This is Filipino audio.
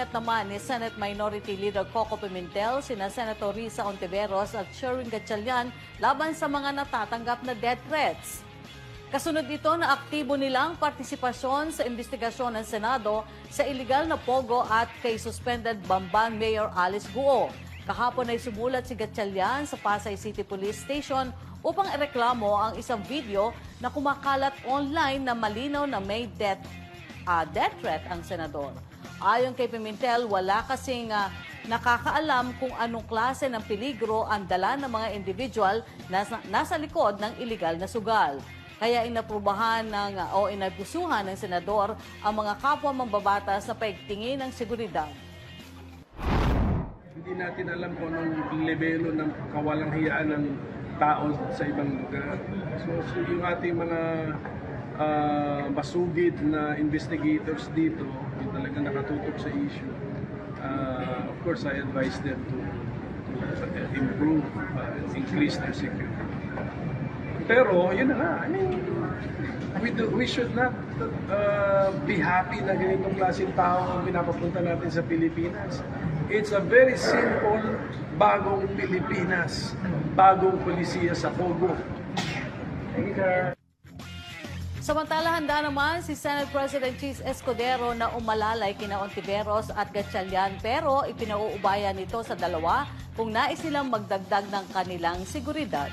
ipinapaingat naman ni Senate Minority Leader Coco Pimentel, sina Senator Risa Ontiveros at Sherwin Gatchalian laban sa mga natatanggap na death threats. Kasunod dito na aktibo nilang partisipasyon sa investigasyon ng Senado sa illegal na pogo at kay suspended Bamban Mayor Alice Guo. Kahapon ay sumulat si Gatchalian sa Pasay City Police Station upang ireklamo ang isang video na kumakalat online na malinaw na may death, ah, death threat ang senador. Ayon kay Pimentel, wala kasing ah, nakakaalam kung anong klase ng peligro ang dala ng mga individual na nasa, likod ng illegal na sugal. Kaya inaprubahan ng, ah, o inabusuhan ng senador ang mga kapwa mambabatas sa paigtingin ng seguridad. Hindi natin alam kung anong lebelo ng kawalang hiyaan ng tao sa ibang lugar. So, so yung ating mga masugid na investigators dito, yung talagang nakatutok sa issue, ah, of course, I advise them to, to improve, uh, increase their security. Pero, yun na nga, I mean, we, do, we should not uh, be happy na ganitong klaseng tao ang pinapapunta natin sa Pilipinas. It's a very simple, bagong Pilipinas, bagong polisiya sa Pogo. Thank you. Samantala, handa naman si Senate President Cheese Escudero na umalalay kina Ontiveros at Gatchalian pero ipinauubaya nito sa dalawa kung nais nilang magdagdag ng kanilang seguridad.